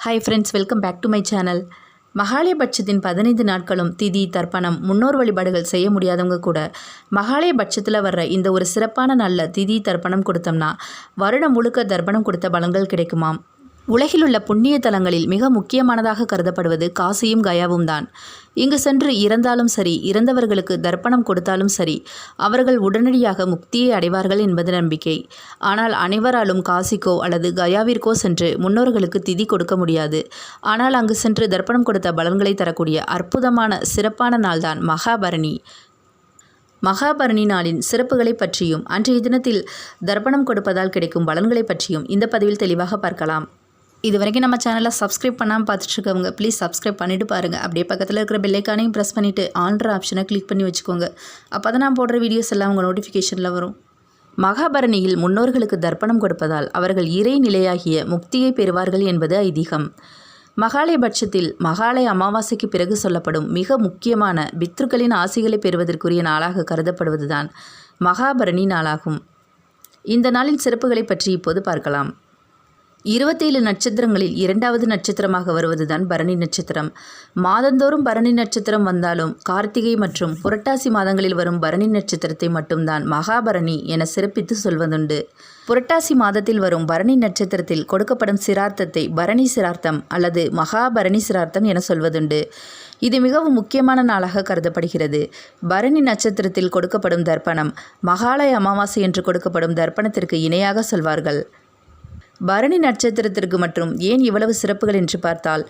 Hi friends welcome back to my channel மகாலயபட்சத்தின் பதினைந்து நாட்களும் திதி தர்ப்பணம் முன்னோர் வழிபாடுகள் செய்ய முடியாதவங்க கூட மகாலயபட்சத்தில் வர்ற இந்த ஒரு சிறப்பான நல்ல திதி தர்ப்பணம் கொடுத்தோம்னா வருடம் முழுக்க தர்ப்பணம் கொடுத்த பலன்கள் கிடைக்குமாம். உலகிலுள்ள புண்ணிய தலங்களில் மிக முக்கியமானதாக கருதப்படுவது காசியும் கயாவும் தான். இங்கு சென்று இறந்தாலும் சரி இறந்தவர்களுக்கு தர்ப்பணம் கொடுத்தாலும் சரி அவர்கள் உடனடியாக முக்தியை அடைவார்கள் என்பது நம்பிக்கை. ஆனால் அனைவராலும் காசிக்கோ அல்லது கயாவிற்கோ சென்று முன்னோர்களுக்கு திதி கொடுக்க முடியாது. ஆனால் அங்கு சென்று தர்ப்பணம் கொடுத்த பலன்களை தரக்கூடிய அற்புதமான சிறப்பான நாள்தான் மகாபரணி. மகாபரணி நாளின் சிறப்புகளை பற்றியும் அன்றைய தினத்தில் தர்ப்பணம் கொடுப்பதால் கிடைக்கும் பலன்களை பற்றியும் இந்த பதிவில் தெளிவாக பார்க்கலாம். இது வரைக்கும் நம்ம சேனலை சப்ஸ்கிரைப் பண்ணாமல் பார்த்துட்ருக்கவங்க ப்ளீஸ் சப்ஸ்கிரைப் பண்ணிவிட்டு பாருங்கள் அப்படியே பக்கத்தில் இருக்கிற பெல்லைக்கானையும் ப்ரெஸ் பண்ணிவிட்டு ஆன்ற ஆப்ஷனை கிளிக் பண்ணி வச்சுக்கோங்க. அப்போ தான் நான் போடுற வீடியோஸ் எல்லாம் உங்கள் நோட்டிஃபிகேஷனில் வரும். மகாபரணியில் முன்னோர்களுக்கு தர்ப்பணம் கொடுப்பதால் அவர்கள் இறை நிலையாகிய முக்தியை பெறுவார்கள் என்பது ஐதீகம். மகாலயபட்சத்தில் மகாலய அமாவாசைக்கு பிறகு சொல்லப்படும் மிக முக்கியமான பித்ருக்களின் ஆசைகளை பெறுவதற்குரிய நாளாக கருதப்படுவதுதான் மகாபரணி நாளாகும். இந்த நாளின் சிறப்புகளை பற்றி இப்போது பார்க்கலாம். இருபத்தேழு நட்சத்திரங்களில் இரண்டாவது நட்சத்திரமாக வருவதுதான் பரணி நட்சத்திரம். மாதந்தோறும் பரணி நட்சத்திரம் வந்தாலும் கார்த்திகை மற்றும் புரட்டாசி மாதங்களில் வரும் பரணி நட்சத்திரத்தை மட்டும்தான் மகாபரணி என சிறப்பித்து சொல்வதுண்டு. புரட்டாசி மாதத்தில் வரும் பரணி நட்சத்திரத்தில் கொடுக்கப்படும் சிரார்த்தத்தை பரணி சிரார்த்தம் அல்லது மகாபரணி சிரார்த்தம் என சொல்வதுண்டு. இது மிகவும் முக்கியமான நாளாக கருதப்படுகிறது. பரணி நட்சத்திரத்தில் கொடுக்கப்படும் தர்ப்பணம் மகாலய அமாவாசை என்று கொடுக்கப்படும் தர்ப்பணத்திற்கு இணையாக சொல்வார்கள். பரணி நட்சத்திரத்திற்கு மற்றும் ஏன் இவ்வளவு சிறப்புகள் என்று பார்த்தால்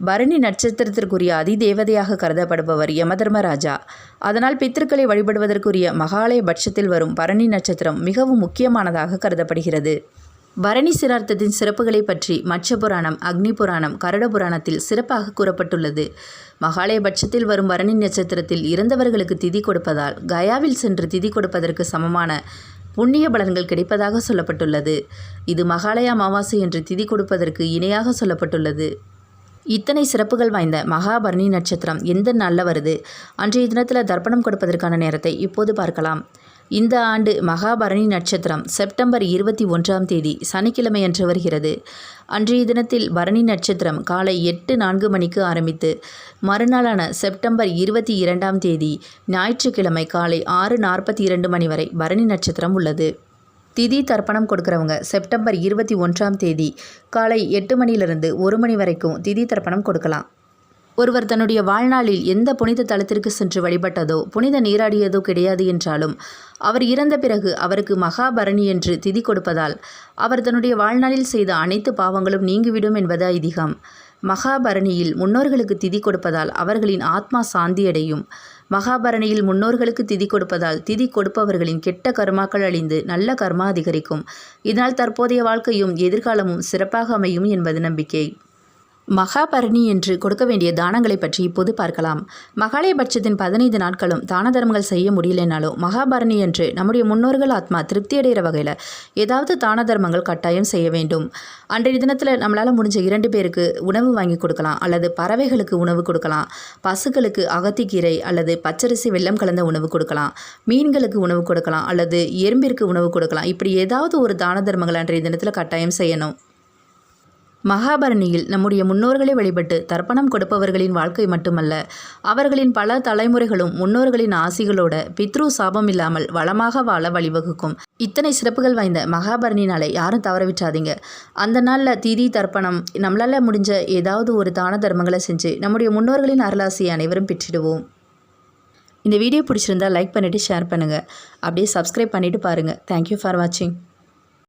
பரணி நட்சத்திரத்திற்குரிய அதிதேவதையாக கருதப்படுபவர் யமதர்மராஜா. அதனால் பித்திருக்களை வழிபடுவதற்குரிய மகாலய பட்சத்தில் வரும் பரணி நட்சத்திரம் மிகவும் முக்கியமானதாக கருதப்படுகிறது. பரணி சிரார்த்தத்தின் சிறப்புகளை பற்றி மச்ச புராணம் அக்னி புராணம் கருட புராணத்தில் சிறப்பாக கூறப்பட்டுள்ளது. மகாலய பட்சத்தில் வரும் பரணி நட்சத்திரத்தில் இறந்தவர்களுக்கு திதி கொடுப்பதால் கயாவில் சென்று திதி கொடுப்பதற்கு சமமான புண்ணிய பலன்கள் கிடைப்பதாக சொல்லப்பட்டுள்ளது. இது மகாலய அமாவாசை என்று திதி கொடுப்பதற்கு இணையாக சொல்லப்பட்டுள்ளது. இத்தனை சிறப்புகள் வாய்ந்த மகாபரணி நட்சத்திரம் எந்த நாளில் வருது? அன்றைய தினத்தில் தர்ப்பணம் கொடுப்பதற்கான நேரத்தை இப்போது பார்க்கலாம். இந்த ஆண்டு மகாபரணி நட்சத்திரம் செப்டம்பர் இருபத்தி ஒன்றாம் தேதி சனிக்கிழமையன்று வருகிறது. அன்றைய தினத்தில் பரணி நட்சத்திரம் காலை எட்டு நான்கு மணிக்கு ஆரம்பித்து மறுநாளான செப்டம்பர் இருபத்தி இரண்டாம் தேதி ஞாயிற்றுக்கிழமை காலை ஆறு நாற்பத்தி இரண்டு மணி வரை பரணி நட்சத்திரம் உள்ளது. திதி தர்ப்பணம் கொடுக்குறவங்க செப்டம்பர் இருபத்தி ஒன்றாம் தேதி காலை எட்டு மணியிலிருந்து ஒரு மணி வரைக்கும் திதி தர்ப்பணம் கொடுக்கலாம். ஒருவர் தன்னுடைய வாழ்நாளில் எந்த புனித தலத்திற்கு சென்று வழிபட்டதோ புனித நீராடியதோ கிடையாது என்றாலும் அவர் இறந்த பிறகு அவருக்கு மகாபரணி என்று திதி கொடுப்பதால் அவர் தன்னுடைய வாழ்நாளில் செய்த அனைத்து பாவங்களும் நீங்கிவிடும் என்பது ஐதீகம். மகாபரணியில் முன்னோர்களுக்கு திதி கொடுப்பதால் அவர்களின் ஆத்மா சாந்தியடையும். மகாபரணியில் முன்னோர்களுக்கு திதி கொடுப்பதால் திதி கொடுப்பவர்களின் கெட்ட கர்மாக்கள் அழிந்து நல்ல கர்மா அதிகரிக்கும். இதனால் தற்போதைய வாழ்க்கையும் எதிர்காலமும் சிறப்பாக அமையும் என்பது நம்பிக்கை. மகாபரணி என்று கொடுக்க வேண்டிய தானங்களை பற்றி இப்போது பார்க்கலாம். மகாலயபட்சத்தின் பதினைந்து நாட்களும் தான தர்மங்கள் செய்ய முடியலைனாலும் மகாபரணி என்று நம்முடைய முன்னோர்கள் ஆத்மா திருப்தி அடைகிற வகையில் ஏதாவது தான தர்மங்கள் கட்டாயம் செய்ய வேண்டும். அன்றைய தினத்தில் நம்மளால் முடிஞ்ச இரண்டு பேருக்கு உணவு வாங்கி கொடுக்கலாம் அல்லது பறவைகளுக்கு உணவு கொடுக்கலாம் பசுக்களுக்கு அகத்திக்கீரை அல்லது பச்சரிசி வெள்ளம் கலந்த உணவு கொடுக்கலாம் மீன்களுக்கு உணவு கொடுக்கலாம் அல்லது எறும்பிற்கு உணவு கொடுக்கலாம். இப்படி ஏதாவது ஒரு தான தர்மங்கள் அன்றைய தினத்தில் கட்டாயம் செய்யணும். மகாபரணியில் நம்முடைய முன்னோர்களை வழிபட்டு தர்ப்பணம் கொடுப்பவர்களின் வாழ்க்கை மட்டுமல்ல அவர்களின் பல தலைமுறைகளும் முன்னோர்களின் ஆசிகளோட பித்ரு சாபம் இல்லாமல் வளமாக வாழ வழிவகுக்கும். இத்தனை சிறப்புகள் வாய்ந்த மகாபரணி நாளை யாரும் தவற விட்டாதீங்க. அந்த நாளில் திதி தர்ப்பணம் நம்மளால் முடிஞ்ச ஏதாவது ஒரு தான தர்மங்களை செஞ்சு நம்முடைய முன்னோர்களின் அருளாசியை அனைவரும் பெற்றிடுவோம். இந்த வீடியோ பிடிச்சிருந்தா லைக் பண்ணிவிட்டு ஷேர் பண்ணுங்கள் அப்படியே சப்ஸ்கிரைப் பண்ணிவிட்டு பாருங்கள் தேங்க்யூ ஃபார் வாட்சிங்